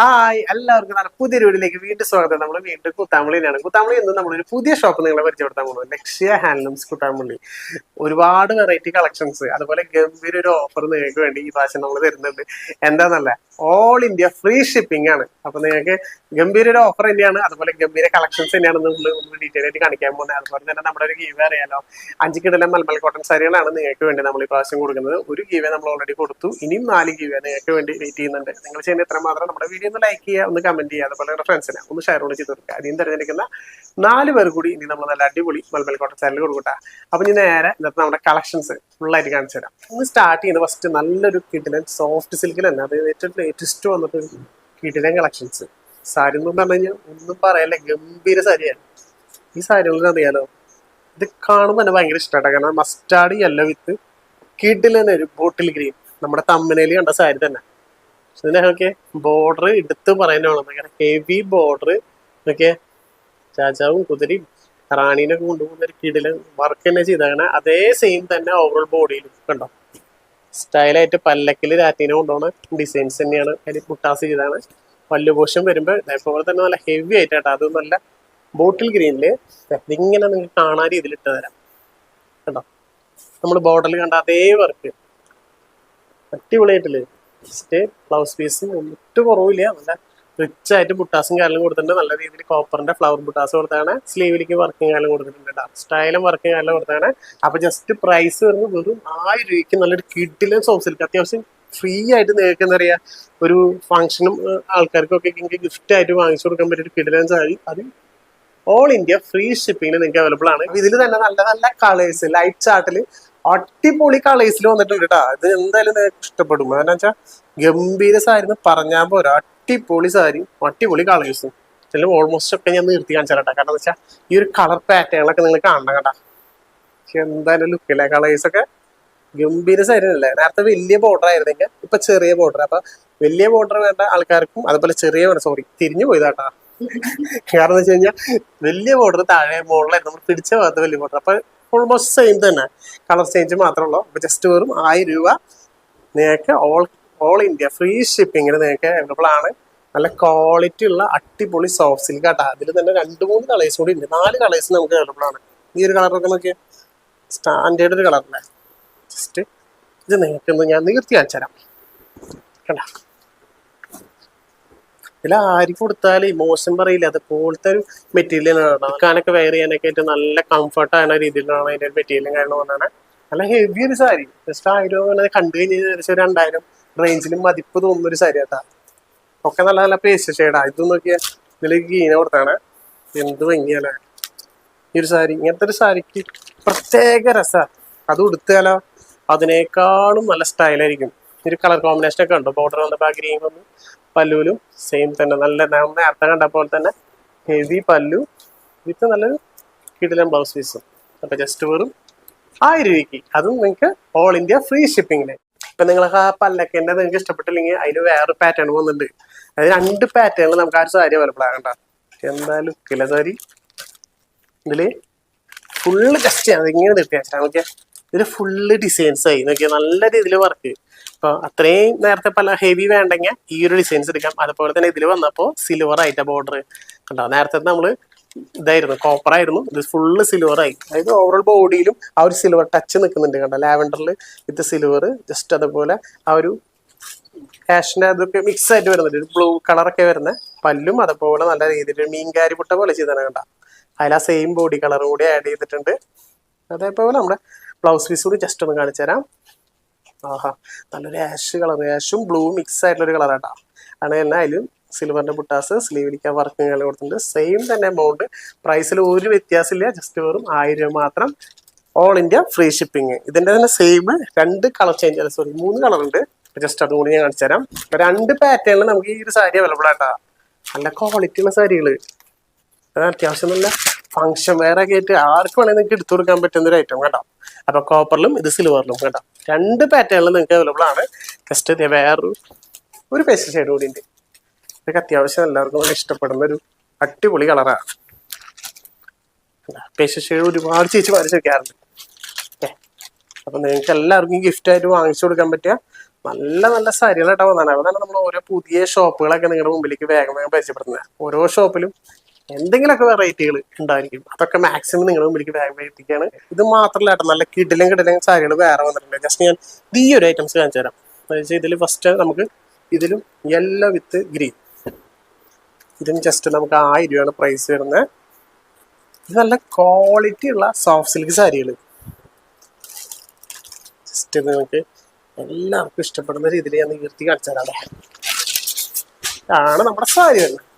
Hi എല്ലാവർക്കും നല്ല പുതിയ വീടിലേക്ക് വീണ്ടും സ്വാഗതം. നമ്മൾ വീണ്ടും കുത്താമ്പള്ളിയിലാണ്. കുത്താമ്പള്ളി എന്ന് നമ്മളൊരു പുതിയ ഷോപ്പ് നിങ്ങളെ പരിചയപ്പെടുത്താൻ പോകുന്നത് ലക്ഷ്യ ഹാൻഡ്ലൂംസ് കുത്താമ്പള്ളി. ഒരുപാട് വെറൈറ്റി കളക്ഷൻസ് അതുപോലെ ഗംഭീര ഒരു ഓഫർ നിങ്ങൾക്ക് വേണ്ടി ഈ പ്രാവശ്യം നമ്മൾ തരുന്നുണ്ട്. എന്താന്നല്ല? ഓൾ ഇന്ത്യ ഫ്രീ ഷിപ്പിംഗ് ആണ്. അപ്പൊ നിങ്ങൾക്ക് ഗംഭീര ഒരു ഓഫർ തന്നെയാണ്. അതുപോലെ ഗംഭീര കളക്ഷൻസ് തന്നെയാണ് നമ്മൾ ഡീറ്റെയിൽ ആയിട്ട് കാണിക്കാൻ പോകുന്നത്. അതുപോലെ തന്നെ നമ്മുടെ ഒരു ഗീവ് അറിയാലോ? അഞ്ച് കിടലം മൽമൽ കോട്ടൺ സാരികളാണ് നിങ്ങൾക്ക് വേണ്ടി നമ്മൾ ഈ പ്രാവശ്യം കൊടുക്കുന്നത്. ഒരു ഗീവേ നമ്മൾ ഓൾറെഡി കൊടുത്തു. ഇനിയും നാല് ഗീവേ നിങ്ങൾക്ക് വേണ്ടി വെയിറ്റ് ചെയ്യുന്നുണ്ട്. നിങ്ങൾ ചെയ്യുന്ന എത്ര മാത്രം നമ്മുടെ വീഡിയോ ഒന്ന് ലൈക്ക് ചെയ്യുക ഒന്ന് കമന്റ് ചെയ്യുക. അതുപോലെ നിങ്ങളുടെ ഫ്രണ്ട്സിനെ ഒന്ന് ഷെയർ കൂടി ചെയ്ത് കൊടുക്കുക. അതിന് തിരഞ്ഞെടുക്കുന്ന നാല് പേർ കൂടി ഇനി നമ്മൾ നല്ല അടിപൊളി മൽമൽ കോട്ടൺ സാരികൾ കൊടുക്കട്ടെ. അപ്പൊ ഇനി നേരെ ഇന്നത്തെ നമ്മുടെ കളക്ഷൻസ് ഫുള്ളായിട്ട് കാണിച്ചു തരാം. ഇന്ന് സ്റ്റാർട്ട് ചെയ്യുന്നത് ഫസ്റ്റ് നല്ലൊരു കിട്ടിലൻ സോഫ്റ്റ് സിൽക്കിൽ തന്നെ. അത് ഏറ്റവും ലേറ്റസ്റ്റ് വന്നിട്ട് കിടിലൻ കളക്ഷൻസ് സാരി എന്ന് പറഞ്ഞു കഴിഞ്ഞാൽ ഒന്നും പറയാനില്ല ഗംഭീര സാരിയാണ്. ഈ സാരികളിൽ അറിയാലോ ഇത് കാണുമ്പോൾ തന്നെ ഭയങ്കര ഇഷ്ടമായിട്ട് കാരണം മസ്റ്റാർഡ് യെല്ലോ വിത്ത് കിഡിലൻ ഒരു ബോട്ടിൽ ഗ്രീൻ നമ്മുടെ തമ്മനയിൽ കണ്ട സാരി തന്നെ. ഇതിനൊക്കെ ബോർഡർ എടുത്ത് പറയുന്നതാണ് ഭയങ്കര ഹെവി ബോർഡർ ഓക്കെ രാജാവും കുതിരയും റാണീനൊക്കെ കൊണ്ടുപോകുന്ന ഒരു കിടിൽ വർക്ക് തന്നെ ചെയ്താണ് അതേ സെയിം തന്നെ ഓവറോൾ ബോഡിയിലും കണ്ടോ? സ്റ്റൈലായിട്ട് പല്ലക്കിൽ രാറ്റീന കൊണ്ടുപോകുന്ന ഡിസൈൻസ് തന്നെയാണ് അതിൽ മുട്ടാസ് ചെയ്താണ് പല്ലുപോഷം വരുമ്പോൾ ഇതേപോലെ തന്നെ നല്ല ഹെവി ആയിട്ടാണ് അത് നല്ല ബോട്ടിൽ ഗ്രീനിൽ ഇതിങ്ങനെ നിങ്ങൾക്ക് കാണാൻ രീതിയിൽ ഇട്ട് തരാം കേട്ടോ നമ്മൾ ബോർഡറിൽ കണ്ട അതേ വർക്ക് അടിപൊളിയായിട്ടില്ലേ? ജസ്റ്റ് ബ്ലൗസ് പീസും ഒട്ടും കുറവില്ല. നല്ല റിച്ച് ആയിട്ട് ബുട്ടാസും കാലും കൊടുത്തിട്ടുണ്ട്. നല്ല രീതിയിൽ കോപ്പറിന്റെ ഫ്ലവർ ബുട്ടാസ് കൊടുത്താണ് സ്ലീവിലേക്ക് വർക്കിംഗ് കാലം കൊടുത്തിട്ടുണ്ട് സ്റ്റൈലും വർക്കിംഗ് കാലം കൊടുത്താണ് അപ്പൊ ജസ്റ്റ് പ്രൈസ് വരുന്നത് വെറും ആയിരം രൂപയ്ക്ക് നല്ലൊരു കിഡിലും സോപ്പ് സിൽക്ക് അത്യാവശ്യം ഫ്രീ ആയിട്ട് നിങ്ങൾക്ക് എന്താ പറയാ ഒരു ഫംഗ്ഷനും ആൾക്കാർക്കൊക്കെ നിങ്ങൾക്ക് ഗിഫ്റ്റ് ആയിട്ട് വാങ്ങിച്ചു കൊടുക്കാൻ പറ്റിയ ഒരു കിഡിലും സാരി. അത് ഓൾ ഇന്ത്യ ഫ്രീ ഷിപ്പിംഗിൽ നിങ്ങൾക്ക് അവൈലബിൾ ആണ്. ഇതിൽ തന്നെ നല്ല നല്ല കളേഴ്സ് ലൈറ്റ് ചാർട്ടിൽ അടിപൊളി കളേഴ്സിൽ വന്നിട്ടുണ്ട് കേട്ടോ ഇത് എന്തായാലും നിങ്ങൾക്ക് ഇഷ്ടപ്പെടും. കാരണം വെച്ചാൽ ഗംഭീര സാരി എന്ന് പറഞ്ഞാൽ പോരാ. അടിപൊളി സാരി അടിപൊളി കളേഴ്സും. ചില ഓൾമോസ്റ്റ് ഒക്കെ ഞാൻ നിർത്തി കാണിച്ചാൽ കേട്ടോ കാരണം വെച്ചാൽ ഈ ഒരു കളർ പാറ്റേണൊക്കെ നിങ്ങൾ കാണണം കേട്ടാ. പക്ഷെ എന്തായാലും കളേഴ്സ് ഒക്കെ ഗംഭീര സാരി അല്ലേ? നേരത്തെ വലിയ ബോർഡർ ആയിരുന്നെങ്കിൽ ഇപ്പൊ ചെറിയ ബോർഡർ അപ്പൊ വലിയ ബോർഡർ വേണ്ട ആൾക്കാർക്കും അതുപോലെ ചെറിയ സോറി തിരിഞ്ഞു പോയതാട്ടാ കാരണം എന്ന് വെച്ച് കഴിഞ്ഞാൽ വലിയ ബോർഡർ താഴെ മുകളിലായിരുന്നു. നമ്മൾ പിടിച്ച ഭാഗത്ത് വലിയ ബോർഡർ അപ്പൊ ഓൾമോസ്റ്റ് സെയിം തന്നെ. കളർ ചേഞ്ച് മാത്രമേ ഉള്ളൂ അപ്പൊ ജസ്റ്റ് വെറും ആയിരം രൂപ നിങ്ങൾക്ക് ഓൾ ഓൾ ഇന്ത്യ ഫ്രീ ഷിപ്പിങ്ങിന് നിങ്ങൾക്ക് അവൈലബിൾ ആണ്. നല്ല ക്വാളിറ്റി ഉള്ള അടിപൊളി സോഫ്റ്റ് സിൽക്ക് ആട്ടാ. അതിൽ തന്നെ രണ്ട് മൂന്ന് കളേഴ്സ് കൂടി ഉണ്ട്. നാല് കളേഴ്സ് നമുക്ക് അവൈലബിൾ ആണ്. ഈ ഒരു കളറൊക്കെ നോക്കിയാൽ സ്റ്റാൻഡേർഡ് ഒരു കളറല്ലേ ജസ്റ്റ് ഇത് നിങ്ങൾക്ക് ഞാൻ നീർത്തി കാണിച്ചു തരാം കണ്ട? ഇതിൽ ആര് കൊടുത്താൽ ഇമോഷൻ പറയില്ല? അതുപോലത്തെ ഒരു മെറ്റീരിയലാണ് എടുക്കാനൊക്കെ വെയർ ചെയ്യാനൊക്കെ ആയിട്ട് നല്ല കംഫർട്ട് ആയ രീതിയിലാണ് അതിന്റെ മെറ്റീരിയലും കാര്യങ്ങളും വന്നാണ് നല്ല ഹെവി ഒരു സാരി ജസ്റ്റ് ആയിരം കണ്ടു കഴിഞ്ഞാൽ ഏകദേശം രണ്ടായിരം റേഞ്ചിലും മതിപ്പ് തോന്നുന്ന ഒരു സാരി കേട്ടാ ഒക്കെ നല്ല നല്ല പേസ്റ്റ് ഷെയ്ഡാ ഇതും നോക്കിയാൽ ഇതിൽ ഗീന കൊടുത്താണ്. എന്ത് ഭംഗിയല്ലേ. ഈ ഒരു സാരി ഇങ്ങനത്തെ ഒരു സാരിക്ക് പ്രത്യേക രസ. അത് ഉടുത്താലോ അതിനേക്കാളും നല്ല സ്റ്റൈലായിരിക്കും ഒരു കളർ കോമ്പിനേഷൻ ഒക്കെ ഉണ്ട് ബോർഡർ വന്നപ്പോൾ ഗ്രീൻ വന്നു. പല്ലുവിലും സെയിം തന്നെ. നല്ല നേരത്തെ കണ്ട പോലെ തന്നെ ഹെവി പല്ലു. വിത്ത് നല്ലൊരു കിടിലൻ ബ്ലൗസ് പീസും അപ്പൊ ജസ്റ്റ് വെറും ആയിരം രൂപയ്ക്ക്. അതും നിങ്ങൾക്ക് ഓൾ ഇന്ത്യ ഫ്രീ ഷിപ്പിങ്ങിന് ഇപ്പൊ നിങ്ങൾക്ക് ആ പല്ലക്കന്റെ നിങ്ങൾക്ക് ഇഷ്ടപ്പെട്ടില്ലെങ്കിൽ അതിന് വേറെ പാറ്റേൺ വന്നിട്ടുണ്ട്. അത് രണ്ട് പാറ്റേണിൽ നമുക്ക് ആ സാരി അവൈലബിൾ ആകണ്ട എന്തായാലും കില സാരി. ഫുള്ള് ജസ്റ്റ് അതിങ്ങനെ നിർത്തി വെച്ചാൽ ഇതിൽ ഫുള്ള് ഡിസൈൻസ് ആയി. നോക്കിയാൽ നല്ല രീതിയിൽ വർക്ക് അപ്പോൾ അത്രയും നേരത്തെ പല ഹെവി വേണ്ടെങ്കിൽ ഈ ഒരു ഡിസൈൻസ് എടുക്കാം. അതുപോലെ തന്നെ ഇതിൽ വന്നപ്പോൾ സിൽവർ ആയിട്ട് ബോർഡർ കണ്ടോ? നേരത്തെ നമ്മൾ ഇതായിരുന്നു കോപ്പർ ആയിരുന്നു. ഇത് ഫുള്ള് സിൽവർ ആയി. അതായത് ഓവറോൾ ബോഡിയിലും ആ ഒരു സിൽവർ ടച്ച് നിൽക്കുന്നുണ്ട് കണ്ടോ? ലാവൻഡറിൽ ഇത് സിൽവർ ജസ്റ്റ് അതുപോലെ ആ ഒരു കാഷിന്റെ അതൊക്കെ മിക്സ് ആയിട്ട് വരുന്നുണ്ട്. ബ്ലൂ കളറൊക്കെ വരുന്ന പല്ലും അതുപോലെ നല്ല രീതിയിൽ മീൻകാരി പുട്ട പോലെ ചെയ്താണ് കണ്ടോ? അതിൽ ആ സെയിം ബോഡി കളറും കൂടി ആഡ് ചെയ്തിട്ടുണ്ട്. അതേപോലെ നമ്മുടെ ബ്ലൗസ് പീസ് കൂടി ജസ്റ്റ് ഒന്ന് കാണിച്ചു തരാം. ആഹാ നല്ലൊരു ആഷ് കളർ ആഷും ബ്ലൂ മിക്സ് ആയിട്ടുള്ള ഒരു കളറാട്ടാ ആണ് തന്നെ അതിലും സിൽവറിന്റെ ബുട്ടാസ് സ്ലീവിലേക്ക് വർക്കിംഗ് കളർ കൊടുത്തിട്ടുണ്ട്. സെയിം തന്നെ എമൗണ്ട് പ്രൈസിൽ ഒരു വ്യത്യാസമില്ല ജസ്റ്റ് വെറും ആയിരം രൂപ മാത്രം. ഓൾ ഇന്ത്യ ഫ്രീ ഷിപ്പിംഗ് ഇതിന്റെ തന്നെ സെയിം രണ്ട് കളർ ചേഞ്ച് അല്ല സോറി മൂന്ന് കളർ ഉണ്ട്. ജസ്റ്റ് അതും കൂടി ഞാൻ കാണിച്ചു തരാം. രണ്ട് പാറ്റേണിൽ നമുക്ക് ഈ ഒരു സാരി അവൈലബിൾ ആട്ടാ. നല്ല ക്വാളിറ്റി ഉള്ള സാരികൾ അത് അത്യാവശ്യം നല്ല ഫംഗ്ഷൻ വേറെ ആയിട്ട് ആർക്ക് വേണമെങ്കിൽ നിങ്ങൾക്ക് എടുത്തു കൊടുക്കാൻ പറ്റുന്ന ഒരു ഐറ്റം കേട്ടോ. അപ്പൊ കോപ്പറിലും ഇത് സിൽവറിലും കേട്ടോ രണ്ട് പാറ്റേണിൽ നിങ്ങൾക്ക് അവൈലബിൾ ആണ്. ജസ്റ്റ് വേറൊരു ഒരു പേസ്റ്റ് ഷെയ്ഡ് കൂടി ഉണ്ട്. ഇതൊക്കെ അത്യാവശ്യം എല്ലാവർക്കും വളരെ ഇഷ്ടപ്പെടുന്ന ഒരു അടിപൊളി കളറാണ് പേസ്റ്റ് ഷെയ്ഡ് ഒരുപാട് ചേച്ചി വരച്ച് വെക്കാറുണ്ട്. അപ്പൊ നിങ്ങൾക്ക് എല്ലാവർക്കും ഗിഫ്റ്റ് ആയിട്ട് വാങ്ങിച്ചു കൊടുക്കാൻ പറ്റിയ നല്ല നല്ല സാരികളായിട്ട് വന്നതാണ് അതാണ് നമ്മൾ ഓരോ പുതിയ ഷോപ്പുകളൊക്കെ നിങ്ങളുടെ മുമ്പിലേക്ക് വേഗം വേഗം പരിചയപ്പെടുത്തുന്നത്. ഓരോ ഷോപ്പിലും എന്തെങ്കിലുമൊക്കെ വെറൈറ്റികൾ ഉണ്ടായിരിക്കും. അതൊക്കെ മാക്സിമം നിങ്ങൾ മുമ്പിലേക്ക് വേഗം എത്തിക്കുകയാണ്. ഇത് മാത്രമല്ല കേട്ടോ നല്ല കിടിലും കിടിലും സാരികൾ വേറെ വന്നിട്ടുണ്ട്. ജസ്റ്റ് ഞാൻ ഇത് ഈ ഒരു ഐറ്റംസ് കാണിച്ചു തരാം. അതായത് ഇതിൽ ഫസ്റ്റ് നമുക്ക് ഇതിലും യെല്ലോ വിത്ത് ഗ്രീൻ ഇതിന് ജസ്റ്റ് നമുക്ക് ആയിരം രൂപയാണ് പ്രൈസ് വരുന്നത്. ഇത് നല്ല ക്വാളിറ്റി ഉള്ള സോഫ്റ്റ് സിൽക്ക് സാരികൾ ജസ്റ്റ് ഇത് നമുക്ക് എല്ലാവർക്കും ഇഷ്ടപ്പെടുന്ന രീതിയിൽ ഞാൻ നിവർത്തി കാണിച്ചു തരാം ആണ് നമ്മുടെ സാരി വരുന്നത്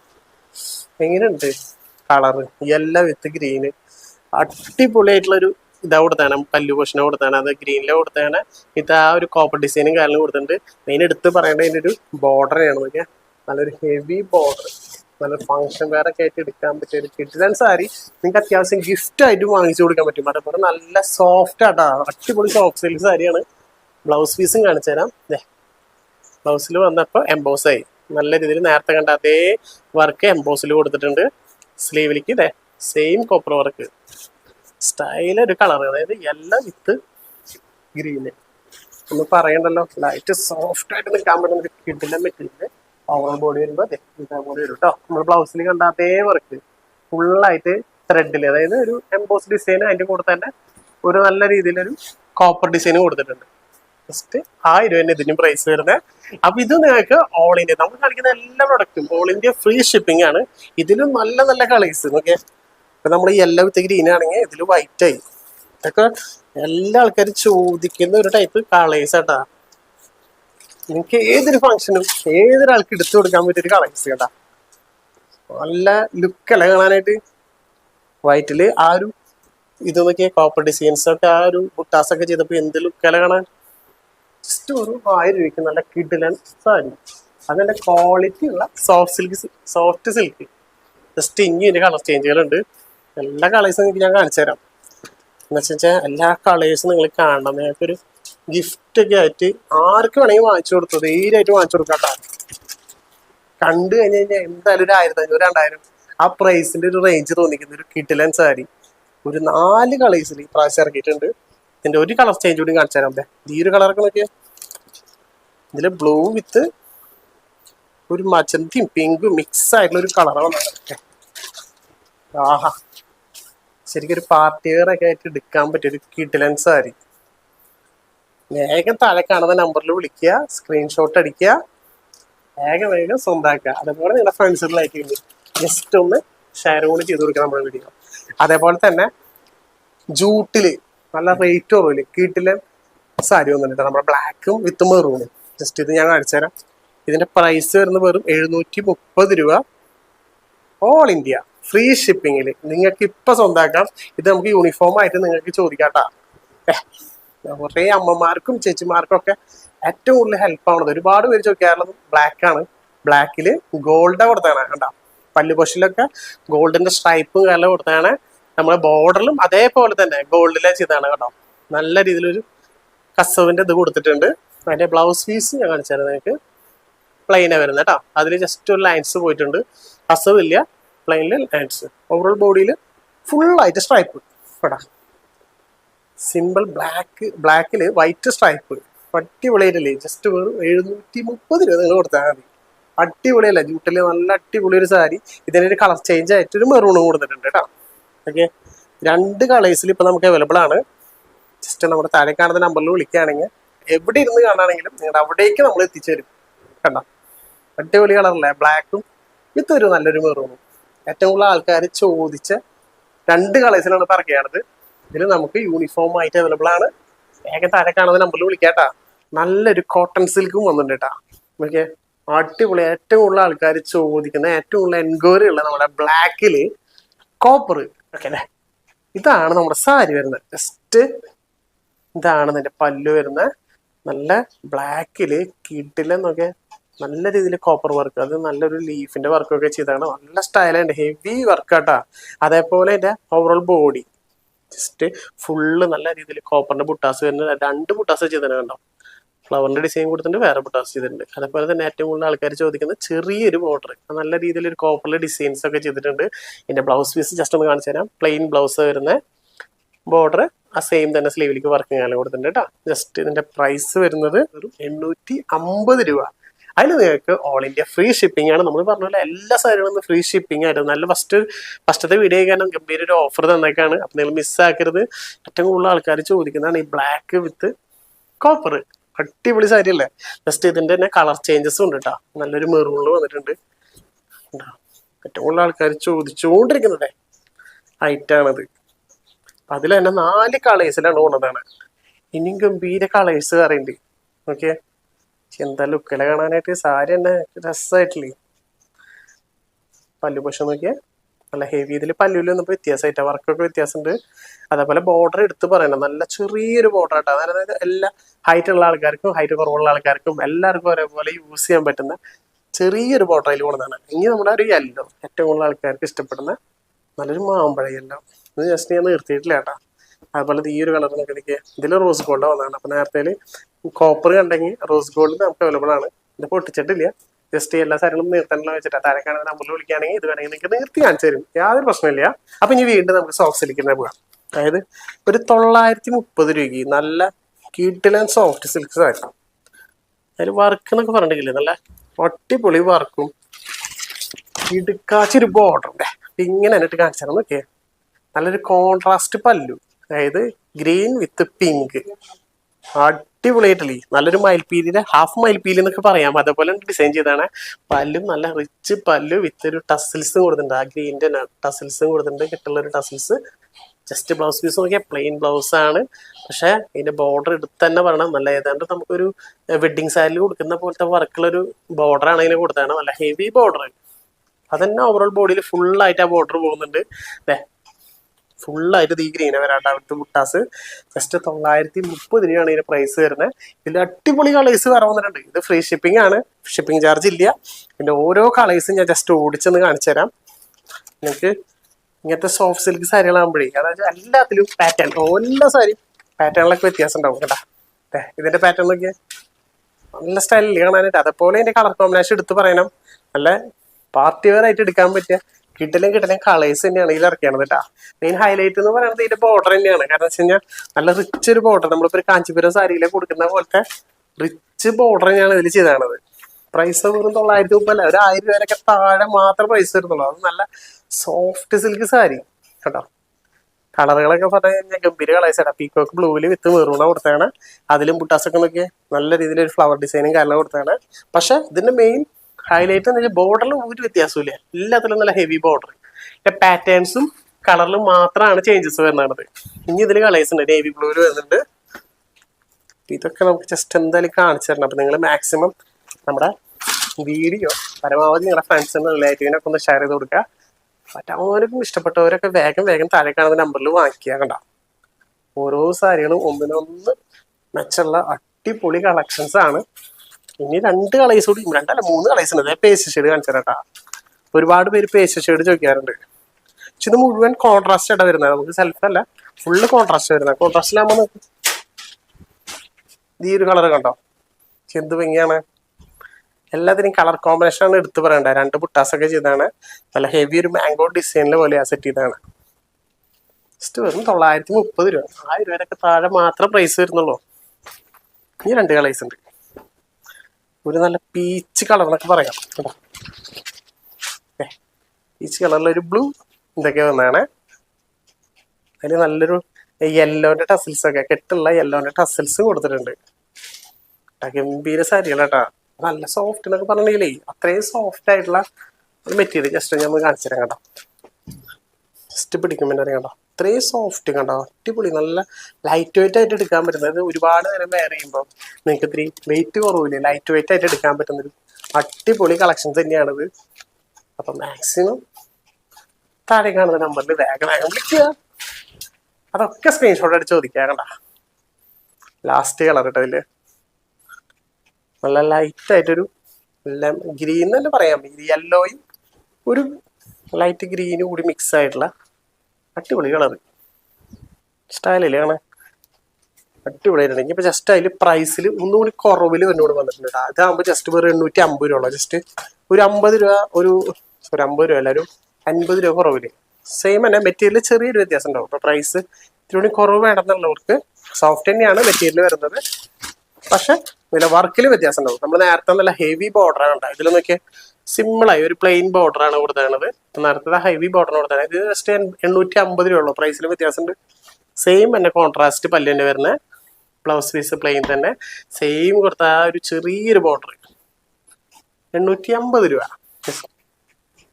എങ്ങനെയുണ്ട്? കളറ്? യെല്ലോ വിത്ത് ഗ്രീന് അടിപൊളിയായിട്ടുള്ളൊരു ഇതാ കൊടുത്താണ് പല്ലു പൊഷനെ കൊടുത്താണ് അത് ഗ്രീനിലെ കൊടുത്താണ് ഇത് ആ ഒരു കോപ്പർ ഡിസൈനും കാര്യങ്ങളും കൊടുത്തിട്ടുണ്ട്. മെയിൻ എടുത്ത് പറയേണ്ട അതിന്റെ ഒരു ബോർഡറാണ് നോക്കിയാ നല്ലൊരു ഹെവി ബോർഡർ നല്ല ഫംഗ്ഷൻ വേറെ ഒക്കെ ആയിട്ട് എടുക്കാൻ പറ്റിയ ഒരു കിഡിലൻ സാരി. നിങ്ങൾക്ക് അത്യാവശ്യം ഗിഫ്റ്റ് ആയിട്ട് വാങ്ങിച്ചു കൊടുക്കാൻ പറ്റും. അതേപോലെ നല്ല സോഫ്റ്റ് ആട്ടാ അടിപൊളി സോഫ്റ്റ് സിൽക്ക് സാരിയാണ്. ബ്ലൗസ് പീസും കാണിച്ചു തരാം ബ്ലൗസിൽ വന്നപ്പോൾ എംബോസ് ആയി. നല്ല രീതിയിൽ നേരത്തെ കണ്ട അതേ വർക്ക് എംബോസിൽ കൊടുത്തിട്ടുണ്ട്. സ്ലീവിലേക്ക് ഇതേ സെയിം കോപ്പർ വർക്ക് സ്റ്റൈൽ ഒരു കളർ അതായത് യെല്ലോ വിത്ത് ഗ്രീന് ഒന്ന് പറയണ്ടല്ലോ ലൈറ്റ് സോഫ്റ്റ് ആയിട്ട് നിൽക്കാൻ പറ്റുന്ന കിഡിലെ മെറ്റീരിയൽ ഓവർ ബോഡി വരുമ്പോൾ അതെ ഇതേപോലെ വരും കേട്ടോ നമ്മൾ ബ്ലൗസിൽ കണ്ട അതേ വർക്ക് ഫുള്ളായിട്ട് ത്രെഡിൽ അതായത് ഒരു എംബോസ് ഡിസൈൻ അതിന്റെ കൂടെ തന്നെ ഒരു നല്ല രീതിയിലൊരു കോപ്പർ ഡിസൈൻ കൊടുത്തിട്ടുണ്ട്. ജസ്റ്റ് ആയിരം രൂപ ഇതിന് പ്രൈസ് വരുന്നത് അപ്പൊ ഇത് നിങ്ങൾക്ക് ഓൾ ഇന്ത്യ നമ്മൾ കാണിക്കുന്ന എല്ലാ പ്രൊഡക്റ്റും ഓൾ ഇന്ത്യ ഫ്രീ ഷിപ്പിംഗ് ആണ്. ഇതിലും നല്ല നല്ല കളേഴ്സ് ഓക്കെ ഇപ്പൊ നമ്മൾ യെല്ലോ വിത്ത് ഗ്രീൻ ആണെങ്കിൽ ഇതിൽ വൈറ്റ് ആയി. ഇതൊക്കെ എല്ലാ ആൾക്കാരും ചോദിക്കുന്ന ഒരു ടൈപ്പ് കളേഴ്സ് ആട്ടാ. എനിക്ക് ഏതൊരു ഫംഗ്ഷനും ഏതൊരാൾക്ക് എടുത്തു കൊടുക്കാൻ പറ്റിയൊരു കളേഴ്സ് കേട്ടാ. നല്ല ലുക്കല്ല കാണാനായിട്ട്? വൈറ്റിൽ ആ ഒരു ഇത് നോക്കിയ കോപ്പർ ഡിസൈൻസ് ഒക്കെ ആ ഒരു ബുട്ടാസ് ഒക്കെ ചെയ്തപ്പോൾ എന്ത് ലുക്കല കാണാൻ? ജസ്റ്റ് ഒരു ആയിരം രൂപയ്ക്ക് നല്ല കിഡിലൻ സാരി. അതിന്റെ ക്വാളിറ്റി ഉള്ള soft silk soft silk just ഇനി ഇതിന്റെ കളർ ചേഞ്ചുകളുണ്ട് എല്ലാ കളേഴ്സും നിങ്ങൾക്ക് ഞാൻ കാണിച്ചു തരാം. എന്ന് വെച്ചാൽ എല്ലാ കളേഴ്സും നിങ്ങൾ കാണണം. നിങ്ങൾക്കൊരു ഗിഫ്റ്റ് ഒക്കെ ആയിട്ട് ആർക്ക് വേണമെങ്കിൽ വാങ്ങിച്ചു കൊടുത്തു. ധൈര്യമായിട്ട് വാങ്ങിച്ചു കൊടുക്കാം കണ്ടു കഴിഞ്ഞ് കഴിഞ്ഞാൽ എന്തായാലും ഒരു ആയിരത്തി അഞ്ഞൂറ് രണ്ടായിരം. ആ പ്രൈസിന്റെ ഒരു റേഞ്ച് തോന്നിക്കുന്ന. ഒരു കിട്ടിലൻ സാരി. ഒരു നാല് കളേഴ്സിൽ ഈ പ്രാവശ്യം ഇറക്കിയിട്ടുണ്ട്. ഇതിന്റെ ഒരു കളർ ചേഞ്ച് കൂടി കാണിച്ചു തരാം. ഈ ഒരു കളറൊക്കെ നോക്കിയാൽ ഇതിലെ ബ്ലൂ വിത്ത് ഒരു മച്ചന്തിയും പിങ്കും മിക്സ് ആയിട്ടുള്ള ഒരു കളറാണ് ആഹാ. ശരിക്കും ഒരു പാർട്ടി വെയർ ഒക്കെ ആയിട്ട് എടുക്കാൻ പറ്റിയ ഒരു കിഡിലൻ സാരി. വേഗം താഴെ കാണുന്ന നമ്പറിൽ വിളിക്കുക സ്ക്രീൻഷോട്ട് അടിക്കുക വേഗം വേഗം സ്വന്തമാക്കുക അതേപോലെ നിങ്ങളുടെ ഫ്രണ്ട്സുകളിലേക്ക് ജസ്റ്റ് ഒന്ന് ഷെയർ കൂടി ചെയ്ത് കൊടുക്കുക നമ്മുടെ വീഡിയോ അതേപോലെ തന്നെ ജൂട്ടിൽ നല്ല റേറ്റ് കുറവില്ല കീട്ടിലെ സാരി വന്നിട്ട് നമ്മുടെ ബ്ലാക്കും വിത്ത് മെറൂണും ജസ്റ്റ് ഇത് ഞാൻ കാണിച്ചു തരാം. ഇതിന്റെ പ്രൈസ് വരുന്നത് വെറും എഴുന്നൂറ്റി മുപ്പത് രൂപ ഓൾ ഇന്ത്യ ഫ്രീ ഷിപ്പിങ്ങിൽ നിങ്ങൾക്ക് ഇപ്പൊ സ്വന്തമാക്കാം ഇത് നമുക്ക് യൂണിഫോം ആയിട്ട് നിങ്ങൾക്ക് ചോദിക്കാട്ടാ കുറേ അമ്മമാർക്കും ചേച്ചിമാർക്കും ഒക്കെ ഏറ്റവും കൂടുതൽ ഹെൽപ്പ് ആവുന്നത് ഒരുപാട് പേര് ചോദിക്കാറുള്ളത് ബ്ലാക്ക് ആണ്. ബ്ലാക്കിൽ ഗോൾഡ് കൊടുത്താണ് കണ്ട പല്ലുപൊഷിലൊക്കെ ഗോൾഡിന്റെ സ്ട്രൈപ്പും കാലം കൊടുത്താണ് നമ്മുടെ ബോർഡറിലും അതേപോലെ തന്നെ ഗോൾഡിലെ ചെയ്താണ് കേട്ടോ. നല്ല രീതിയിലൊരു കസവിന്റെ ഇത് കൊടുത്തിട്ടുണ്ട്. അതിന്റെ ബ്ലൗസ് പീസ് ഞാൻ കാണിച്ചു നിങ്ങൾക്ക് പ്ലെയിനാണ് വരുന്നത് കേട്ടോ. അതിൽ ജസ്റ്റ് ഒരു ലൈൻസ് പോയിട്ടുണ്ട്. കസവ് ഇല്ല പ്ലെയിനിൽ ലൈൻസ് ഓവറോൾ ബോഡിയിൽ ഫുള്ളായിട്ട് സ്ട്രൈപ്പ് കേട്ടോ. സിമ്പിൾ ബ്ലാക്ക് ബ്ലാക്കിൽ വൈറ്റ് സ്ട്രൈപ്പ് അടിപൊളിയായിട്ടല്ലേ? ജസ്റ്റ് വെറും എഴുന്നൂറ്റി മുപ്പത് രൂപ നിങ്ങൾ കൊടുത്താൽ മതി. അടിപൊളിയല്ല. ജൂട്ടിൽ നല്ല അടിപൊളി ഒരു സാരി. ഇതിനൊരു കളർ ചേഞ്ച് ആയിട്ട് ഒരു മെറൂണും കൊടുത്തിട്ടുണ്ട് കേട്ടോ. ഓക്കെ രണ്ട് കളേഴ്സിൽ ഇപ്പം നമുക്ക് അവൈലബിൾ ആണ്. ജസ്റ്റ് നമ്മുടെ താഴെ കാണുന്ന നമ്പറിൽ വിളിക്കുകയാണെങ്കിൽ എവിടെ ഇരുന്ന് കാണുകയാണെങ്കിലും നിങ്ങളുടെ അവിടേക്ക് നമ്മൾ എത്തിച്ചു തരും. കണ്ട? അടിപൊളി കളറല്ലേ ബ്ലാക്കും വിത്ത് ഒരു നല്ലൊരു മെറൂണും ഏറ്റവും കൂടുതൽ ആൾക്കാർ ചോദിച്ച രണ്ട് കളേഴ്സിലാണ് ഇപ്പം ഇറക്കിയാണത് ഇതിൽ നമുക്ക് യൂണിഫോം ആയിട്ട് അവൈലബിൾ ആണ്. വേഗം താഴെ കാണുന്ന നമ്പറിൽ വിളിക്കാട്ടാ നല്ലൊരു കോട്ടൺ സിൽക്കും വന്നിട്ടുണ്ട് കേട്ടാ. ഓക്കെ? അടിപൊളി. ഏറ്റവും കൂടുതൽ ആൾക്കാർ ചോദിക്കുന്ന ഏറ്റവും കൂടുതൽ എൻക്വയറി ഉള്ള നമ്മുടെ ബ്ലാക്കിൽ കോപ്പർ ഓക്കെ അല്ലേ ഇതാണ് നമ്മുടെ സാരി വരുന്നത്. ജസ്റ്റ് ഇതാണ് നിന്റെ പല്ലു വരുന്നത്. നല്ല ബ്ലാക്കിൽ കിട്ടില്ലെന്നൊക്കെ നല്ല രീതിയിൽ കോപ്പർ വർക്ക് അത് നല്ലൊരു ലീഫിന്റെ വർക്കൊക്കെ ചെയ്താണ്. നല്ല സ്റ്റൈലുണ്ട് ഹെവി വർക്കാട്ടാ അതേപോലെ എന്റെ ഓവറോൾ ബോഡി ജസ്റ്റ് ഫുള്ള് നല്ല രീതിയിൽ കോപ്പറിന്റെ ബുട്ടാസ് വരുന്ന രണ്ട് ബുട്ടാസ് ചെയ്തതാണ് കണ്ടോ? ഫ്ലവറിന്റെ ഡിസൈൻ കൊടുത്തിട്ടുണ്ട് വേറെ ബുട്ടാസ് ചെയ്തിട്ടുണ്ട്. അതേപോലെ തന്നെ ഏറ്റവും കൂടുതൽ ആൾക്കാർ ചോദിക്കുന്ന ചെറിയൊരു ബോർഡർ നല്ല രീതിയിൽ ഒരു കോപ്പറിലെ ഡിസൈൻസ് ഒക്കെ ചെയ്തിട്ടുണ്ട്. ഇതിന്റെ ബ്ലൗസ് പീസ് ജസ്റ്റ് ഒന്ന് കാണിച്ചു തരാം. പ്ലെയിൻ ബ്ലൗസ് വരുന്ന ബോർഡർ ആ സെയിം തന്നെ സ്ലീവിലേക്ക് വർക്കിംഗ് ആയാലും കൊടുത്തിട്ടുണ്ട് കേട്ടോ ജസ്റ്റ് ഇതിന്റെ പ്രൈസ് വരുന്നത് ഒരു എണ്ണൂറ്റി അമ്പത് രൂപ. അതിൽ നിങ്ങൾക്ക് ഓൾ ഇന്ത്യ ഫ്രീ ഷിപ്പിംഗ് ആണ്. നമ്മൾ പറഞ്ഞ പോലെ എല്ലാ സാധനങ്ങളും ഫ്രീ ഷിപ്പിംഗ് ആയിരുന്നു നല്ല ഫസ്റ്റ് ഫസ്റ്റത്തെ വീഡിയോ കാരണം ഗംഭീര ഒരു ഓഫർ തന്നേക്കാണ്. അപ്പം നിങ്ങൾ മിസ്സാക്കരുത് ഏറ്റവും കൂടുതൽ ആൾക്കാർ ചോദിക്കുന്നതാണ് ഈ ബ്ലാക്ക് വിത്ത് കോപ്പർ അടിപൊളി സാരി അല്ലേ ജസ്റ്റ് ഇതിന്റെ തന്നെ കളർ ചേഞ്ചസും ഉണ്ട് കേട്ടോ നല്ലൊരു മെറൂണിൽ വന്നിട്ടുണ്ട്? ഏറ്റവും കൂടുതൽ ആൾക്കാർ ചോദിച്ചുകൊണ്ടിരിക്കുന്നതേ ഹൈറ്റാണത് അപ്പൊ അതിൽ തന്നെ നാല് കളേഴ്സിലാണ് കൊണ്ടതാണ് ഇനിയും ഗംഭീര കളേഴ്സ് അറിയണ്ട് ഓക്കെ എന്താ ലുക്കിലെ കാണാനായിട്ട് സാരി തന്നെ രസമായിട്ടില്ലേ പല്ലു പക്ഷെ നോക്കിയേ. നല്ല ഹെവി ഇതിൽ പല്ലുവിൽ വന്നപ്പോൾ വ്യത്യാസമായിട്ട് വർക്കൊക്കെ വ്യത്യാസമുണ്ട് അതേപോലെ ബോർഡർ എടുത്ത് പറയണം. നല്ല ചെറിയൊരു ബോർഡർ ആട്ടോ. അതായത് എല്ലാ ഹൈറ്റ് ഉള്ള ആൾക്കാർക്കും ഹൈറ്റ് കുറവുള്ള ആൾക്കാർക്കും എല്ലാവർക്കും ഒരേപോലെ യൂസ് ചെയ്യാൻ പറ്റുന്ന ചെറിയൊരു ബോർഡർ അതിൽ കൊണ്ടതാണ് ഇനി നമ്മുടെ ഒരു യെല്ലോ ഏറ്റവും കൂടുതൽ ആൾക്കാർക്ക് ഇഷ്ടപ്പെടുന്ന നല്ലൊരു മാമ്പഴ യെല്ലോ ഇത് ജസ്റ്റ് ഞാൻ നിർത്തിയിട്ടില്ല കേട്ടോ. അതുപോലെ ഈ ഒരു കളർ നോക്കി എനിക്ക് ഇതിൽ റോസ് ഗോൾഡ് വന്നതാണ്. അപ്പൊ നേരത്തെ കോപ്പർ കണ്ടെങ്കിൽ റോസ് ഗോൾഡ് നമുക്ക് അവൈലബിൾ ആണ്. ഇത് പൊട്ടിച്ചിട്ടില്ല. ജസ്റ്റ് എല്ലാ സാധനങ്ങളും നിർത്തണം വെച്ചിട്ട് താഴെ കാണുന്ന വിളിക്കുകയാണെങ്കിൽ ഇത് വേണമെങ്കിൽ നിങ്ങൾക്ക് നിർത്തി കാണിച്ചു തരും. യാതൊരു പ്രശ്നമില്ല അപ്പൊ ഇനി വീണ്ടും നമുക്ക് സോഫ്റ്റ് പോകാം. അതായത് ഒരു തൊള്ളായിരത്തി മുപ്പത് രൂപയ്ക്ക് നല്ല കിഡിലൻ സോഫ്റ്റ് സിൽക്ക് സാരി. അതിൽ വർക്ക് എന്നൊക്കെ പറഞ്ഞിട്ടില്ലേ? നല്ല ഒട്ടിപ്പൊളി വർക്കും ഇടുക്കാച്ചൊരു ബോർഡർ ഉണ്ട് ഇങ്ങനെ എന്നിട്ട് കാണിച്ചാൽ നോക്കിയേ. നല്ലൊരു കോൺട്രാസ്റ്റ് പല്ലു. അതായത് ഗ്രീൻ വിത്ത് പിങ്ക് അടിപൊളിയായിട്ടില്ലേ? നല്ലൊരു മയിൽപ്പീലിയുടെ ഹാഫ് മയിൽപ്പീലി എന്നൊക്കെ പറയാം. അതേപോലെ ഡിസൈൻ ചെയ്താണ് പല്ലും നല്ല റിച്ച് പല്ലു വിത്ത് ഒരു ടസിൽസും കൊടുത്തിട്ടുണ്ട്. ആ ഗ്രീന്റെ ടസിൽസും കൊടുത്തിട്ടുണ്ട്. കിട്ടുള്ള ഒരു ടസിൽസ് ജസ്റ്റ് ബ്ലൗസ് പീസ് നോക്കിയാൽ പ്ലെയിൻ ബ്ലൗസ് ആണ്. പക്ഷെ ഇതിന്റെ ബോർഡർ എടുത്ത് തന്നെ പറയണം നല്ല ഏതാണ്ട് നമുക്കൊരു വെഡിങ് സാരിൽ കൊടുക്കുന്ന പോലത്തെ വർക്കുള്ള ഒരു ബോർഡർ ആണ് ഇതിന് കൊടുത്താണ് നല്ല ഹെവി ബോർഡർ അതന്നെ ഓവറോൾ ബോഡിയിൽ ഫുൾ ആയിട്ട് ആ ബോർഡർ പോകുന്നുണ്ട്. അല്ലേ ഫുള്ളായിട്ട് ഈ ഗ്രീൻ വരാട്ട അവിടുത്തെ മുട്ടാസ്. ജസ്റ്റ് തൊള്ളായിരത്തി മുപ്പത് രൂപയാണ് ഇതിന്റെ പ്രൈസ് വരുന്നത്. ഇതിൽ അടിപൊളി കളേഴ്സ് വേറെ വന്നിട്ടുണ്ട്. ഇത് ഫ്രീ ഷിപ്പിംഗ് ആണ്. ഷിപ്പിംഗ് ചാർജ് ഇല്ല. പിന്നെ ഓരോ കളേഴ്സും ഞാൻ ജസ്റ്റ് ഓടിച്ചെന്ന് കാണിച്ചു തരാം. നിങ്ങൾക്ക് ഇങ്ങനത്തെ സോഫ്റ്റ് സിൽക്ക് സാരികളാകുമ്പോഴേ അതായത് എല്ലാത്തിലും പാറ്റേൺ എല്ലാ സാരി പാറ്റേണിലൊക്കെ വ്യത്യാസം ഉണ്ടാവും കേട്ടാ. ഇതിന്റെ പാറ്റേൺ നോക്കിയേ. നല്ല സ്റ്റൈലിൽ കാണാനായിട്ട്. അതേപോലെ ഇതിന്റെ കളർ കോമ്പിനേഷൻ എടുത്ത് പറയണം. നല്ല പാർട്ടി വെയർ ആയിട്ട് എടുക്കാൻ പറ്റിയ കിട്ടലും കിട്ടലും കളേഴ്സ് തന്നെയാണ് ഇതിൽ ഇറക്കിയാണ് കേട്ടാ. മെയിൻ ഹൈലൈറ്റ് എന്ന് പറയുന്നത് ഇതിന്റെ ബോർഡർ തന്നെയാണ്. കാരണം വെച്ച് കഴിഞ്ഞാൽ നല്ല റിച്ച് ഒരു ബോർഡർ നമ്മളിപ്പോ ഒരു കാഞ്ചിപുരം സാരിയിലെ കൊടുക്കുന്ന പോലത്തെ റിച്ച് ബോർഡർ തന്നെയാണ് ഇതിൽ ചെയ്താണത് പ്രൈസ് വെറും തൊള്ളായിരത്തി മുപ്പല്ല ഒരു ആയിരം രൂപയൊക്കെ താഴെ മാത്രം പ്രൈസ് വരുന്നുള്ളൂ. അത് നല്ല സോഫ്റ്റ് സിൽക്ക് സാരി കേട്ടോ. കളറുകളൊക്കെ പറഞ്ഞു കഴിഞ്ഞാൽ ഗംഭീര കളേഴ്സ് ആണ് പീക്കോക്ക് ബ്ലൂവിൽ വിത്ത് മെറൂണ കൊടുത്താണ് അതിലും ബുട്ടാസൊക്കെ നോക്കി നല്ല രീതിയിൽ ഒരു ഫ്ലവർ ഡിസൈനും കാരണം കൊടുത്താണ് പക്ഷെ ഇതിന്റെ മെയിൻ ഹൈലൈറ്റ് എന്ന് വെച്ചാൽ ബോർഡറിൽ ഒരു വ്യത്യാസമില്ല എല്ലാത്തിലും നല്ല ഹെവി ബോർഡർ പാറ്റേൺസും കളറിലും മാത്രമാണ് ചേഞ്ചസ് വരുന്നത്. ഇനി ഇതിൽ കളേഴ്സ് ഉണ്ട്. നേവി ബ്ലൂവിൽ വരുന്നുണ്ട്. ഇതൊക്കെ നമുക്ക് ജസ്റ്റ് എന്തായാലും കാണിച്ചു തരണം. അപ്പൊ നിങ്ങൾ മാക്സിമം നമ്മുടെ വീഡിയോ പരമാവധി നിങ്ങളുടെ ഫ്രണ്ട്സിനും റിലേറ്റീവിനൊക്കെ ഒന്ന് ഷെയർ ചെയ്ത് കൊടുക്കുക. പറ്റാവുന്നവർക്കും ഇഷ്ടപ്പെട്ടവരൊക്കെ വേഗം വേഗം താഴെ കാണുന്ന നമ്പറിൽ വാങ്ങിക്കുക കണ്ട? ഓരോ സാരികളും ഒന്നിനൊന്ന് മെച്ചമുള്ള അടിപൊളി കളക്ഷൻസ് ആണ്. ഇനി രണ്ട് കളേഴ്സ് കൂടി രണ്ടല്ല മൂന്ന് കളേഴ്സ് ഉണ്ട്. പേസ്റ്റ് ഷെയ്ഡ് കാണിച്ചു തരാം ഒരുപാട് പേര് പേസ്റ്റ് ഷെയ്ഡ് ചോദിക്കാറുണ്ട്. പക്ഷെ ഇത് മുഴുവൻ കോൺട്രാസ്റ്റ് ആയിട്ടാണ് വരുന്നത്. നമുക്ക് സെൽഫ് അല്ല ഫുള്ള് കോൺട്രാസ്റ്റ് വരുന്നത്. കോൺട്രാസ്റ്റിലാകുമ്പോൾ നോക്ക് ഈ ഒരു കളർ കണ്ടോ? എന്ത് ഭംഗിയാണ്. എല്ലാത്തിനും കളർ കോമ്പിനേഷൻ ആണ് എടുത്തു പറയണ്ട. രണ്ട് പുട്ടാസൊക്കെ ചെയ്താണ് നല്ല ഹെവി ഒരു മാംഗോ ഡിസൈനിൽ പോലെ സെറ്റ് ചെയ്താണ് ജസ്റ്റ് വെറും തൊള്ളായിരത്തി മുപ്പത് രൂപ. ആയിരം രൂപയൊക്കെ താഴെ മാത്രം പ്രൈസ് വരുന്നുള്ളൂ. ഇനി രണ്ട് കളേഴ്സ് ഉണ്ട്. ഒരു നല്ല പീച്ച് കളർ എന്നൊക്കെ പറയാം. കേട്ടോ. പീച്ച് കളറിലൊരു ബ്ലൂ ഇതൊക്കെ വന്നതാണ് അതിൽ നല്ലൊരു യെല്ലോന്റെ ടസിൽസ് ഒക്കെ കെട്ടുള്ള യെല്ലോന്റെ ടസിൽസ് കൊടുത്തിട്ടുണ്ട്. ട്ടാ, ഗംഭീര സാരികളാട്ടാ നല്ല സോഫ്റ്റ് എന്നൊക്കെ പറഞ്ഞില്ലേ? അത്രയും സോഫ്റ്റ് ആയിട്ടുള്ള ഒരു മെറ്റീരിയൽ ജസ്റ്റ് ഞാൻ കാണിച്ചു തരാം കേട്ടോ ജസ്റ്റ് പിടിക്കുമ്പോൾ തന്നെ കേട്ടോ അത്രയും സോഫ്റ്റ് കണ്ടോ? അടിപൊളി. നല്ല ലൈറ്റ് വെയിറ്റ് ആയിട്ട് എടുക്കാൻ പറ്റുന്നത്. ഒരുപാട് നേരം വെയർ ചെയ്യുമ്പോൾ നിങ്ങൾക്ക് ഇത്തിരി വെയിറ്റ് കുറവില്ലേ? ലൈറ്റ് വെയിറ്റ് ആയിട്ട് എടുക്കാൻ പറ്റുന്ന ഒരു അടിപൊളി കളക്ഷൻ തന്നെയാണിത്. അപ്പൊ മാക്സിമം താഴെ കാണുന്ന നമ്പറിൽ വേഗം വേഗം വിളിക്കുക. അതൊക്കെ സ്ക്രീൻഷോട്ട് അടിച്ച് ചോദിക്കുക കണ്ട. ലാസ്റ്റ് കളർ കേട്ടോ ഇതിൽ? നല്ല ലൈറ്റ് ആയിട്ടൊരു ഗ്രീൻ തന്നെ പറയാം. യെല്ലോയും ഒരു ലൈറ്റ് ഗ്രീനും കൂടി മിക്സ് ആയിട്ടുള്ള അടിപൊളി കളർ. സ്റ്റൈലിലാണ് കാണാൻ അടിപൊളിയായിട്ടുണ്ട്. ഇനിയിപ്പോൾ ജസ്റ്റ് അതിൽ പ്രൈസിൽ ഒന്നുകൂടി കുറവിൽ എന്നോട് വന്നിട്ടുണ്ട് അതാകുമ്പോൾ ജസ്റ്റ് വെറും എണ്ണൂറ്റി അമ്പത് രൂപ ജസ്റ്റ് ഒരു അമ്പത് രൂപ ഒരു ഒരു അമ്പത് രൂപ അല്ല ഒരു അൻപത് രൂപ കുറവിൽ. സെയിം തന്നെ മെറ്റീരിയൽ ചെറിയൊരു വ്യത്യാസം ഉണ്ടാവും. ഇപ്പോൾ പ്രൈസ് ഇത്തിരി കുറവ് വേണമെന്നുള്ളവർക്ക് സോഫ്റ്റ് തന്നെയാണ് മെറ്റീരിയൽ വരുന്നത്. പക്ഷെ വില വർക്കിൽ വ്യത്യാസം ഉണ്ടാവും. നമ്മൾ നേരത്തെ നല്ല ഹെവി ബോർഡറാണ് ഉണ്ടാവും ഇതിൽ നോക്കിയാൽ സിമ്പിളായി ഒരു പ്ലെയിൻ ബോർഡറാണ് കൊടുത്തത് നേരത്തെ ഹൈവി ബോർഡർ കൊടുത്തത് ഇത് ജസ്റ്റ് എണ്ണൂറ്റി അമ്പത് രൂപ ഉള്ളൂ പ്രൈസിൽ വ്യത്യാസമുണ്ട്. സെയിം തന്നെ കോൺട്രാസ്റ്റ് പല്ല് തന്നെ വരുന്നത്. ബ്ലൗസ് പീസ് പ്ലെയിൻ തന്നെ. സെയിം കൊടുത്ത ആ ഒരു ചെറിയൊരു ബോർഡർ എണ്ണൂറ്റി അമ്പത് രൂപ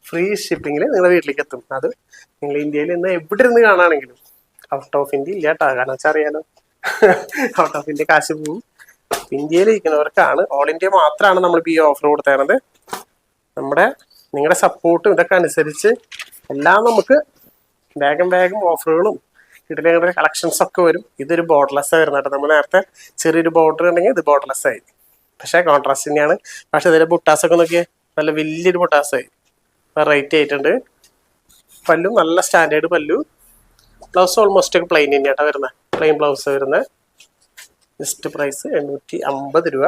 ഫ്രീ ഷിപ്പിങ്ങിൽ നിങ്ങളുടെ വീട്ടിലേക്ക് എത്തും. അത് നിങ്ങൾ ഇന്ത്യയിൽ നിന്ന് എവിടെ ഇരുന്ന് കാണാണെങ്കിലും ഔട്ട് ഓഫ് ഇന്ത്യ ഇല്ല കേട്ടോ. കാരണം വെച്ചാൽ അറിയാലോ. ഔട്ട് ഓഫ് ഇന്ത്യ കാശ് പോവും. ഇന്ത്യയിൽ ഇരിക്കുന്നവർക്കാണ് ഓൾ ഇന്ത്യ മാത്രമാണ് നമ്മൾ ഈ ഓഫർ കൊടുത്തേണത് നമ്മുടെ നിങ്ങളുടെ സപ്പോർട്ടും ഇതൊക്കെ അനുസരിച്ച് എല്ലാം നമുക്ക് വേഗം വേഗം ഓഫറുകളും ഇതിലെ കളക്ഷൻസ് ഒക്കെ വരും. ഇതൊരു ബോർഡർലെസ് വരുന്നത് കേട്ടോ. നമ്മൾ നേരത്തെ ചെറിയൊരു ബോർഡർ ഉണ്ടെങ്കിൽ ഇത് ബോർഡർലെസ് ആയി. പക്ഷേ കോൺട്രാസ്റ്റ് തന്നെയാണ്. പക്ഷെ ഇതിലെ ബുട്ടാസൊക്കെ നോക്കിയേ നല്ല വലിയൊരു ബുട്ടാസായി വെറൈറ്റി ആയിട്ടുണ്ട്. പല്ലു നല്ല സ്റ്റാൻഡേർഡ് പല്ലു. ബ്ലൗസ് ഓൾമോസ്റ്റ് ഒക്കെ പ്ലെയിൻ തന്നെയാട്ടോ വരുന്നത് പ്ലെയിൻ ബ്ലൗസ് വരുന്നത് ജസ്റ്റ് പ്രൈസ് എണ്ണൂറ്റി അമ്പത് രൂപ.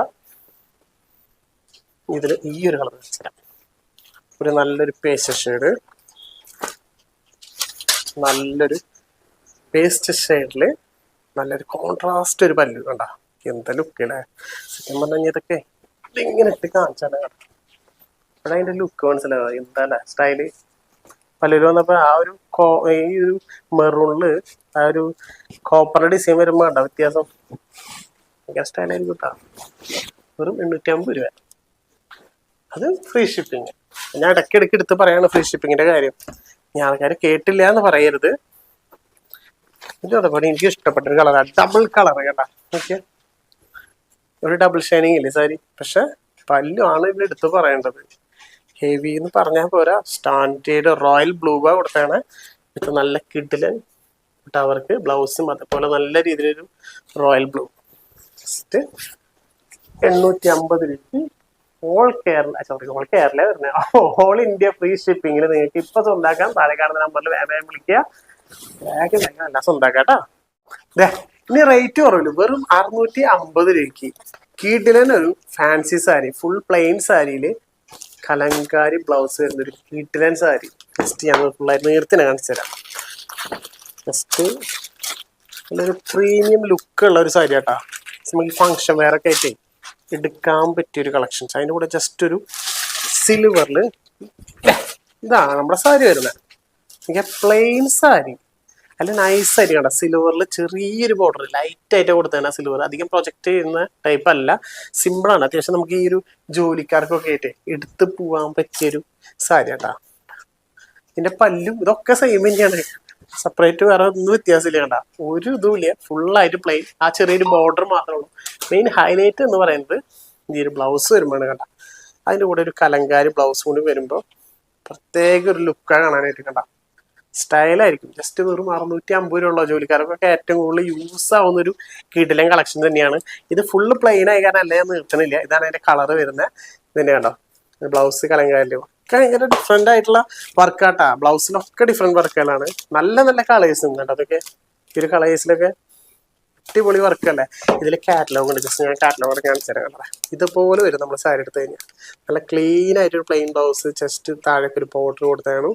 ഇതിൽ ഈ ഒരു കളർ വെച്ചുതരാം ഒരു നല്ലൊരു പേസ്റ്റ് ഷെയ്ഡ് നല്ലൊരു പേസ്റ്റ് ഷെയ്ഡിൽ നല്ലൊരു കോൺട്രാസ്റ്റ് ഒരു പല്ലു കണ്ട. എന്താ ലുക്ക് അല്ലേ സത്യം പറഞ്ഞു ഇതൊക്കെ ഇങ്ങനെ ഇട്ട് കാണിച്ചാലേ കണ്ടോ. അതിന്റെ ലുക്ക് മനസ്സിലാവുക എന്താ സ്റ്റൈൽ പല്ലിൽ വന്നപ്പോ ആ ഒരു കോ- ഈ ഒരു മെറൂണിൽ ആ ഒരു കോപ്പർ ഡിസൈൻ വരുമ്പോ കണ്ട വ്യത്യാസം. ഭയങ്കര സ്റ്റൈലായിരിക്കും കേട്ടോ വെറും എണ്ണൂറ്റി അമ്പത് രൂപ. അത് ഫ്രീ ഷിപ്പിംഗ് ഞാൻ ഇടയ്ക്കിടയ്ക്ക് എടുത്ത് പറയാണ് ഫ്രീ ഷിപ്പിങ്ങിന്റെ കാര്യം. ഞാൻ ആൾക്കാർ കേട്ടില്ല എന്ന് പറയരുത്. ഇത് അതേപോലെ എനിക്ക് ഇഷ്ടപ്പെട്ട ഒരു കളറാണ് ഡബിൾ കളർ കേട്ടാ. ഓക്കെ ഒരു ഡബിൾ ഷൈനിങ് ഇല്ലേ സാരി? പക്ഷെ പല്ലു ആണ് ഇതിൽ എടുത്ത് പറയേണ്ടത്. ഹെവി എന്ന് പറഞ്ഞാൽ പോരാ. സ്റ്റാൻഡേർഡ് റോയൽ ബ്ലൂ ബാ കൊടുത്താണ് ഇത് നല്ല കിഡിൽ അവർക്ക് ബ്ലൗസും അതേപോലെ നല്ല രീതിയിലൊരു റോയൽ ബ്ലൂ ജസ്റ്റ് എണ്ണൂറ്റി അമ്പത് രൂപ all Kerala sorry all Kerala വരുന്നത് ഓൾ ഇന്ത്യ ഫ്രീ ഷിപ്പിംഗിൽ നിങ്ങൾക്ക് ഇപ്പൊ സ്വന്താക്കാം. താഴെ കാണുന്ന നമ്പറിൽ വേഗം വിളിക്കുക. വേഗം വേഗം എല്ലാം സ്വന്താക്കാം കേട്ടോ ഇനി റേറ്റ് കുറവില്ല. വെറും അറുന്നൂറ്റി അമ്പത് രൂപയ്ക്ക് കീട്ടിലൻ ഒരു ഫാൻസി സാരി ഫുൾ പ്ലെയിൻ സാരിയിൽ കലങ്കാരി ബ്ലൗസ് വരുന്ന ഒരു കീട്ടിലൻ സാരി. ജസ്റ്റ് ഞാൻ ഫുള്ളായിട്ട് നേരത്തിന് കാണിച്ചു തരാം. ജസ്റ്റ് നല്ലൊരു പ്രീമിയം ലുക്ക് ഉള്ള ഒരു സാരി കേട്ടാ നമുക്ക് ഫങ്ഷൻ വേറെ ഒക്കെ ആയിട്ടേ എടുക്കാൻ പറ്റിയ ഒരു കളക്ഷൻസ് അതിന്റെ കൂടെ ജസ്റ്റ് ഒരു സിൽവറിൽ ഇതാണ് നമ്മുടെ സാരി വരുന്നത് എനിക്ക് പ്ലെയിൻ സാരി അല്ല നൈസ് സാരി കണ്ട സിൽവറിൽ ചെറിയൊരു ബോർഡർ ലൈറ്റ് ആയിട്ട് കൊടുത്തതാണ് സിൽവർ അധികം പ്രൊജക്റ്റ് ചെയ്യുന്ന ടൈപ്പ് അല്ല. സിമ്പിളാണ് അത്യാവശ്യം നമുക്ക് ഈ ഒരു ജോലിക്കാർക്കൊക്കെ ആയിട്ട് എടുത്ത് പോവാൻ പറ്റിയൊരു സാരി കേട്ടാ. ഇതിന്റെ പല്ലും ഇതൊക്കെ സെയിം തന്നെയാണ്. സെപ്പറേറ്റ് വേറെ ഒന്നും വ്യത്യാസമില്ല കണ്ട. ഒരു ഇതുമില്ല. ഫുള്ളായിട്ട് പ്ലെയിൻ ആ ചെറിയൊരു ബോർഡർ മാത്രമേ ഉള്ളൂ. മെയിൻ ഹൈലൈറ്റ് എന്ന് പറയുന്നത് ഈ ഒരു ബ്ലൗസ് വരുമ്പോഴാണ് കണ്ട. അതിന്റെ കൂടെ ഒരു കലങ്കാരി ബ്ലൗസ് കൂടി വരുമ്പോൾ പ്രത്യേക ഒരു ലുക്കാണ് കാണാനായിട്ട് കണ്ട. സ്റ്റൈലായിരിക്കും ജസ്റ്റ് വെറും അറുന്നൂറ്റി അമ്പത് രൂപ ഉള്ള ജോലിക്കാർക്കൊക്കെ ഏറ്റവും കൂടുതൽ യൂസ് ആവുന്ന ഒരു കിടിലൻ കളക്ഷൻ തന്നെയാണ്. ഇത് ഫുള്ള് പ്ലെയിൻ ആയി കാരണം അല്ല ഞാൻ നിർത്തണില്ല. ഇതാണ് അതിന്റെ കളർ വരുന്നത്. ഇതന്നെ കണ്ടോ? ബ്ലൗസ് കലങ്കാരി ഒക്കെ ഭയങ്കര ഡിഫറെന്റ് ആയിട്ടുള്ള വർക്കാട്ടാ ബ്ലൗസിലൊക്കെ ഡിഫറെന്റ് വർക്കുകളാണ് നല്ല നല്ല കളേഴ്സ് ഉണ്ട് അതൊക്കെ ഒരു കളേഴ്സിലൊക്കെ അടിപൊളി വർക്കല്ലേ ഇതിൽ കാറ്റലോഗ് ഉണ്ട്. ജസ്റ്റ് ഞാൻ കാറ്റലോഗ് കാണിച്ചു തരാം കളറെ ഇതുപോലെ വരും നമ്മൾ സാരി എടുത്തു കഴിഞ്ഞാൽ നല്ല ക്ലീൻ ആയിട്ട് ഒരു പ്ലെയിൻ ബ്ലൗസ് ചെസ്റ്റ് താഴേക്ക് ഒരു ബോർഡർ കൊടുത്താണ്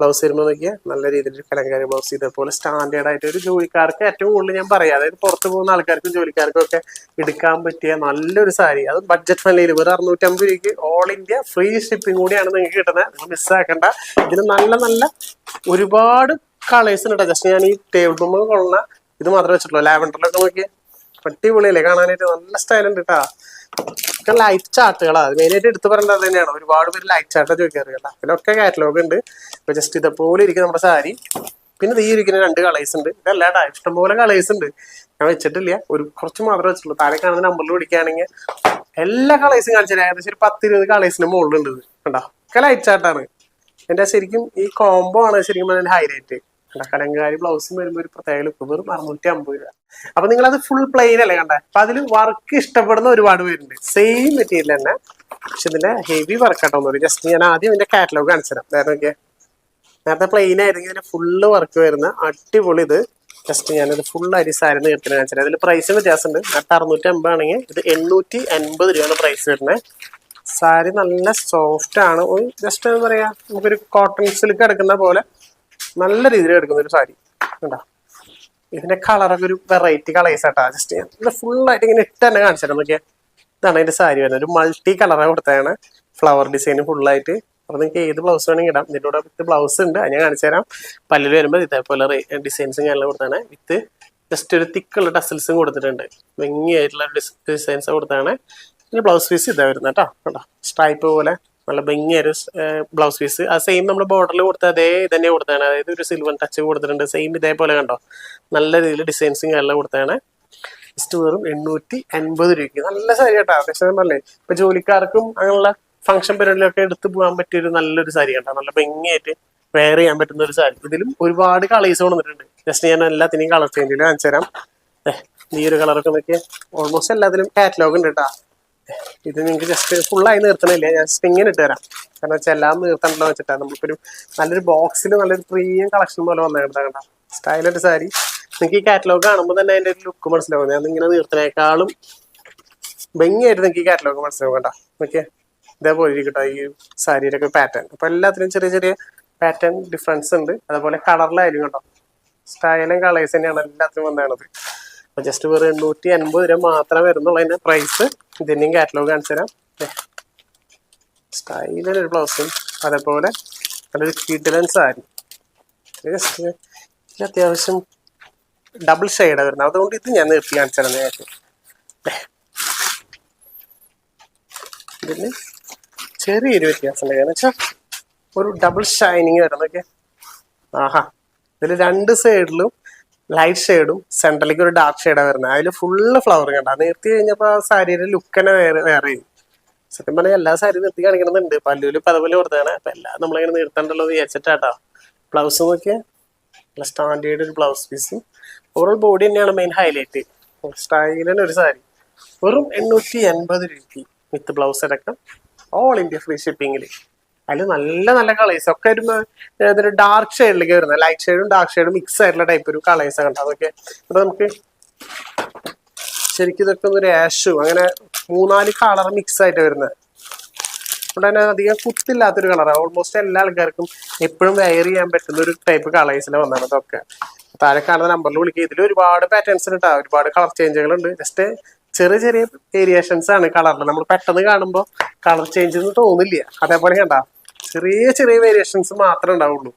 ബ്ലൗസ് വരുമ്പോൾ നോക്കിയാൽ നല്ല രീതിയിൽ കലങ്കാരി ബ്ലൗസ് ഇതേപോലെ സ്റ്റാൻഡേർഡ് ആയിട്ട് ഒരു ജോലിക്കാർക്ക് ഏറ്റവും കൂടുതൽ ഞാൻ പറയാം. അതായത് പുറത്ത് പോകുന്ന ആൾക്കാർക്കും ജോലിക്കാർക്കും ഒക്കെ എടുക്കാൻ പറ്റിയ നല്ലൊരു സാരി. അത് ബഡ്ജറ്റ് ഫ്രണ്ട്ലിയിൽ വെറും അറുന്നൂറ്റമ്പത് രൂപയ്ക്ക് ഓൾ ഇന്ത്യ ഫ്രീ ഷിപ്പിംഗ് കൂടിയാണ് നിങ്ങൾക്ക് കിട്ടുന്നത്. നിങ്ങൾ മിസ്സാക്കണ്ട ഇതിന് നല്ല നല്ല ഒരുപാട് കളേഴ്സ് ഉണ്ട് ജസ്റ്റ് ഞാൻ ഈ ടേബിൾ ബോമ്പ് കൊള്ളുന്ന ഇത് മാത്രമേ വെച്ചിട്ടുള്ളൂ. ലാവൻഡറിലൊക്കെ നോക്കി അടിപൊളിയല്ലേ? കാണാനായിട്ട് നല്ല സ്റ്റൈൽ ഉണ്ട് കേട്ടാ. ഒക്കെ ലൈറ്റ് ചാർട്ടുകളാണ് മെയിനായിട്ട് എടുത്തു പറയേണ്ടത് തന്നെയാണ്. ഒരുപാട് പേര് ലൈഫ് ചാർട്ട് ചോദിക്കാറില്ല ഇതിലൊക്കെ കാറ്റലോഗ് ഉണ്ട്. ഇപ്പൊ ജസ്റ്റ് ഇതേപോലെ ഇരിക്കുന്ന നമ്മുടെ സാരി. പിന്നെ ഈ ഇരിക്കുന്ന രണ്ട് കളേഴ്സ് ഉണ്ട്. ഇതല്ലാട്ടാ ഇഷ്ടംപോലെ കളേഴ്സ് ഉണ്ട്. ഞാൻ വെച്ചിട്ടില്ല. ഒരു കുറച്ച് മാത്രമേ വെച്ചിട്ടുള്ളൂ. താഴെ കാണുന്ന നമ്പറിൽ വിളിക്കുകയാണെങ്കിൽ എല്ലാ കളേഴ്സും കാണിച്ചാൽ ഏകദേശം ഒരു പത്തിരുപത് കളേഴ്സിന് മുകളിലുണ്ട് ഇത് കണ്ടോ? ഒക്കെ ലൈറ്റ് ചാർട്ടാണ് എന്റെ ശരിക്കും ഈ കോംബോ ആണ് ശരിക്കും ഹൈലൈറ്റ് കലങ്കാരി ബ്ലൗസും വരുമ്പോൾ ഒരു പ്രത്യേക ലുക്ക് വെറും അറുന്നൂറ്റി അമ്പത് രൂപ. അപ്പൊ നിങ്ങൾ അത് ഫുൾ പ്ലെയിൻ അല്ലേ കണ്ടേ? അപ്പൊ അതിൽ വർക്ക് ഇഷ്ടപ്പെടുന്ന ഒരുപാട് പേരുണ്ട്. സെയിം മെറ്റീരിയൽ തന്നെ പക്ഷെ ഇതിന്റെ ഹെവി വർക്ക് ആട്ടോ ജസ്റ്റ് ഞാൻ ആദ്യം ഇതിന്റെ കാറ്റലോഗ് കാണിച്ചു തരാം. നേരത്തെ നേരത്തെ പ്ലെയിൻ ആയിരുന്നു ഇതിന് ഫുള്ള് വർക്ക് വരുന്ന അടിപൊളി ഇത്. ജസ്റ്റ് ഞാനിത് ഫുൾ അരിസായിരുന്നു എടുത്തിന് കാണിച്ചത് അതിൽ പ്രൈസ് വ്യത്യാസമുണ്ട്. നേരത്തെ അറുന്നൂറ്റി അമ്പത് ആണെങ്കിൽ ഇത് എണ്ണൂറ്റി എൺപത് രൂപയാണ് പ്രൈസ് വരുന്നത് സാരി നല്ല സോഫ്റ്റ് ആണ്. ഒരു ജസ്റ്റ് എന്താ പറയാ നമുക്കൊരു കോട്ടൺ സിൽക്ക് എടുക്കുന്ന പോലെ നല്ല രീതിയിൽ എടുക്കുന്ന ഒരു സാരി. കണ്ടോ? ഇതിന്റെ കളറൊക്കെ ഒരു വെറൈറ്റി കളേഴ്സ് ആട്ടാ ജസ്റ്റ് ഇത് ഫുൾ ആയിട്ട് ഇങ്ങനെ ഇട്ട് തന്നെ കാണിച്ചിട്ട് നോക്കിയാൽ ഇതാണ് അതിന്റെ സാരി വരുന്നത്. ഒരു മൾട്ടി കളറാണ് കൊടുത്തതാണ്. ഫ്ലവർ ഡിസൈൻ ഫുള്ളായിട്ട് അപ്പൊ നിങ്ങൾക്ക് ഏത് ബ്ലൗസ് വേണമെങ്കിൽ ഇടാം. ഇതിന്റെ കൂടെ വിത്ത് ബ്ലൗസ് ഉണ്ട്. അത് ഞാൻ കാണിച്ചു തരാം പല്ലിൽ വരുമ്പോൾ ഇതേപോലെ ഡിസൈൻസും കാര്യങ്ങളും കൊടുത്താണ് വിത്ത് ജസ്റ്റ് ഒരു തിക്കുള്ള ടസൽസും കൊടുത്തിട്ടുണ്ട്. ഭംഗിയായിട്ടുള്ള ഡിസൈൻസ് കൊടുത്താണ് പിന്നെ ബ്ലൗസ് പീസ് ഇതാ വരുന്നത് കേട്ടോ. കേട്ടോ സ്ട്രൈപ്പ് പോലെ നല്ല ഭംഗിയൊരു ബ്ലൗസ് പീസ്. ആ സെയിം നമ്മൾ ബോർഡറിൽ കൊടുത്ത അതേ ഇതന്നെ കൊടുത്താണ് അതായത് ഒരു സിൽവർ ടച്ച് കൊടുത്തിട്ടുണ്ട്. സെയിം ഇതേപോലെ കണ്ടോ? നല്ല രീതിയിൽ ഡിസൈൻസും എല്ലാം കൊടുത്താണ് ജസ്റ്റ് വെറും എണ്ണൂറ്റി അൻപത് രൂപയ്ക്ക്. നല്ല സാരി കേട്ടോ. അത്യാവശ്യം നല്ലേ ഇപ്പൊ ജോലിക്കാർക്കും അങ്ങനെയുള്ള ഫംഗ്ഷൻ പരിപാടിയിലൊക്കെ എടുത്തു പോകാൻ പറ്റിയ ഒരു നല്ലൊരു സാരി കേട്ടോ. നല്ല ഭംഗിയായിട്ട് വെയർ ചെയ്യാൻ പറ്റുന്ന ഒരു സാരി ഇതിലും ഒരുപാട് കളേഴ്സ് വന്നിട്ടുണ്ട്. ജസ്റ്റ് ഞാൻ എല്ലാത്തിനെയും കളർ ചേഞ്ചിൽ കാണിച്ചു തരാം. ഈ ഒരു കളറൊക്കെ നോക്കിയാൽ ഓൾമോസ്റ്റ് എല്ലാത്തിലും കാറ്റലോഗ് ഉണ്ട് കേട്ടോ. ഇത് നിങ്ങൾക്ക് ജസ്റ്റ് ഫുള്ളായി നിർത്തണില്ല? ഞാൻ ജസ്റ്റ് ഇങ്ങനെ ഇട്ട് തരാം. കാരണം വെച്ചാൽ എല്ലാം നിർത്തണ്ടല്ലോ വെച്ചിട്ടാണ്. നമുക്കൊരു നല്ലൊരു ബോക്സിൽ നല്ലൊരു പ്രീമിയം കളക്ഷൻ പോലെ വന്നേക്കണ്ട കണ്ട? സ്റ്റൈലായിട്ട് സാരി. നിങ്ങൾക്ക് ഈ കാറ്റലോഗ് കാണുമ്പോൾ തന്നെ അതിന്റെ ഒരു ലുക്ക് മനസ്സിലാവും. ഞാൻ ഇങ്ങനെ നിർത്തനേക്കാളും ഭംഗിയായിട്ട് നിങ്ങൾക്ക് ഈ കാറ്റലോഗ് മനസ്സിലാവും കേട്ടോ. ഓക്കെ ഇതേപോലെ ഇരിക്കട്ടോ ഈ സാരിയുടെ പാറ്റേൺ അപ്പൊ എല്ലാത്തിനും ചെറിയ ചെറിയ പാറ്റേൺ ഡിഫറൻസ് ഉണ്ട്. അതേപോലെ കളറിലായാലും കേട്ടോ. സ്റ്റൈലും കളേഴ്സ് തന്നെയാണ് എല്ലാത്തിനും വന്നതാണത് ജസ്റ്റ് വെറും എണ്ണൂറ്റി അൻപത് രൂപ മാത്രമേ വരുന്നുള്ളൂ അതിന്റെ പ്രൈസ് ഇതിന്റെയും കാറ്റലോഗ് കാണിച്ചു തരാം. സ്റ്റൈലൊരു ബ്ലൗസും അതേപോലെ നല്ലൊരു കിഡിലൻ സാരി ജസ്റ്റ് അത്യാവശ്യം ഡബിൾ ഷെയ്ഡാണ് വരുന്നത്. അതുകൊണ്ട് ഇത് ഞാൻ നിർത്തി കാണിച്ചു തരാം നേരത്തെ ഇതിന് ചെറിയൊരു വ്യത്യാസമുണ്ട് കാരണം വെച്ചാൽ ഒരു ഡബിൾ ഷൈനിങ് വരുന്നൊക്കെ ആഹാ. ഇതിൽ രണ്ട് സൈഡിലും ലൈറ്റ് ഷെയ്ഡും സെൻട്രലിലേക്ക് ഒരു ഡാർക്ക് ഷെയ്ഡാണ് വരുന്നത് അതിൽ ഫുള്ള് ഫ്ലവർ കണ്ട. നിർത്തി കഴിഞ്ഞപ്പോൾ ആ സാരിയുടെ ലുക്ക് തന്നെ വേറെ വേറെ സത്യം പറഞ്ഞാൽ എല്ലാ സാരി നിർത്തി കാണിക്കണമെന്നുണ്ട് പല്ലുവിൽ പതപോലെ കൊടുത്താണ് അപ്പൊ എല്ലാം നമ്മളിങ്ങനെ നിർത്തണ്ടല്ലോ എന്ന് വിചാരിച്ചിട്ടാട്ടോ. ബ്ലൗസ് നോക്കിയാൽ നല്ല സ്റ്റാൻഡേർഡ് ഒരു ബ്ലൗസ് പീസ് ഓവറോൾ ബോഡി തന്നെയാണ് മെയിൻ ഹൈലൈറ്റ് സ്റ്റൈലിന് ഒരു സാരി. വെറും എണ്ണൂറ്റി എൺപത് രൂപ വിത്ത് ബ്ലൗസ് അടക്കം ഓൾ ഇന്ത്യ ഫ്രീ ഷിപ്പിങ്ങിൽ അതിൽ നല്ല നല്ല കളേഴ്സ് ഒക്കെ ഒരു ഡാർക്ക് ഷെയ്ഡിലേക്ക് വരുന്നത്. ലൈറ്റ് ഷെയ്ഡും ഡാർക്ക് ഷെയ്ഡും മിക്സ് ആയിട്ടുള്ള ടൈപ്പ് ഒരു കളേഴ്സ് കണ്ടോ അതൊക്കെ. അപ്പൊ നമുക്ക് ശരിക്കും ഇതൊക്കെ ഒരു ആഷും അങ്ങനെ മൂന്നാൽ കളർ മിക്സ് ആയിട്ട് വരുന്നത്. അതുകൊണ്ട് തന്നെ അധികം കുത്തില്ലാത്തൊരു കളറാണ് ഓൾമോസ്റ്റ് എല്ലാ ആൾക്കാർക്കും എപ്പോഴും വെയർ ചെയ്യാൻ പറ്റുന്ന ഒരു ടൈപ്പ് കളേഴ്സിൽ വന്നാണ് ഇതൊക്കെ. താഴെ കാണുന്ന നമ്പറിൽ വിളിക്കുക ഇതിൽ ഒരുപാട് പാറ്റേൺസ് ഉണ്ട്. ഒരുപാട് കളർ ചേഞ്ചുകൾ ഉണ്ട്. ജസ്റ്റ് ചെറിയ ചെറിയ വേരിയേഷൻസ് ആണ് കളറിൽ നമ്മൾ പെട്ടെന്ന് കാണുമ്പോൾ കളർ ചേഞ്ച് എന്ന് തോന്നില്ല. അതേപോലെ കണ്ട. ചെറിയ ചെറിയ വേരിയേഷൻസ് മാത്രമേ ഉണ്ടാവുള്ളൂ.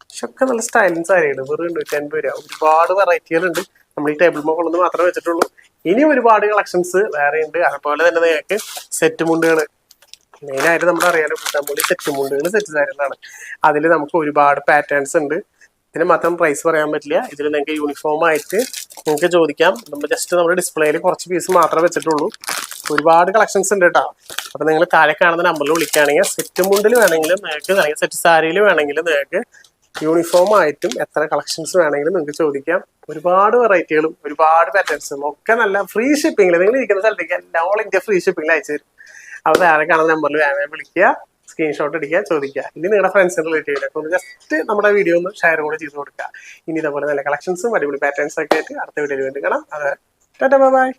പക്ഷെ ഒക്കെ നല്ല സ്റ്റൈലിങ് സാരിയാണ്. വെറും എണ്ണൂറ്റി അൻപത് രൂപ. ഒരുപാട് വെറൈറ്റികളുണ്ട് നമ്മൾ ഈ ടേബിൾ മുകളിൽ മാത്രമേ വെച്ചിട്ടുള്ളൂ. ഇനി ഒരുപാട് കളക്ഷൻസ് വേറെ ഉണ്ട്. അതുപോലെ തന്നെ നിങ്ങൾക്ക് സെറ്റ് മുണ്ടുകൾ മെയിനായിട്ട് നമ്മൾ അറിയാലോ കുട്ടമ്പള്ളി സെറ്റ് മുണ്ടുകൾ സെറ്റ് സാരികളാണ്. അതിൽ നമുക്ക് ഒരുപാട് പാറ്റേൺസ് ഉണ്ട്. ഇതിന് മാത്രം പ്രൈസ് പറയാൻ പറ്റില്ല. ഇതിൽ നിങ്ങൾക്ക് യൂണിഫോം ആയിട്ട് നിങ്ങൾക്ക് ചോദിക്കാം. നമ്മൾ ജസ്റ്റ് നമ്മുടെ ഡിസ്പ്ലേയിൽ കുറച്ച് പീസ് മാത്രമേ വെച്ചിട്ടുള്ളൂ. ഒരുപാട് കളക്ഷൻസ് ഉണ്ട് കേട്ടോ അപ്പൊ നിങ്ങൾ താഴെ കാണുന്ന നമ്പറിൽ വിളിക്കുകയാണെങ്കിൽ സെറ്റ് മുണ്ടിൽ വേണമെങ്കിലും നിങ്ങൾക്ക് അല്ലെങ്കിൽ സെറ്റ് സാരിയിൽ വേണമെങ്കിലും നിങ്ങൾക്ക് യൂണിഫോം ആയിട്ടും എത്ര കളക്ഷൻസ് വേണമെങ്കിലും നിങ്ങൾക്ക് ചോദിക്കാം. ഒരുപാട് വെറൈറ്റികളും ഒരുപാട് പാറ്റേൺസും ഒക്കെ നല്ല ഫ്രീ ഷിപ്പിംഗിൽ നിങ്ങൾ ഇരിക്കുന്ന സ്ഥലത്തേക്ക് എല്ലാം ഓൾ ഇന്ത്യ ഫ്രീ ഷിപ്പിംഗിൽ അയച്ചു തരും. അപ്പോൾ താഴെ കാണുന്ന നമ്പറിൽ വേണമെങ്കിൽ വിളിക്കുക സ്ക്രീൻഷോട്ട് അടിക്കുക ചോദിക്കുക. ഇനി നിങ്ങളുടെ ഫ്രണ്ട്സിന് ചെയ്യുക ഒന്ന് ജസ്റ്റ് നമ്മുടെ വീഡിയോ ഒന്ന് ഷെയർ കൂടെ ചെയ്ത് കൊടുക്കുക. ഇനി ഇതേപോലെ നല്ല കളക്ഷൻസും അടിപൊളി പാറ്റേൺസും ഒക്കെ ആയിട്ട് അടുത്ത വീഡിയോയിൽ വേണ്ടി കാണാം. അത് ബൈ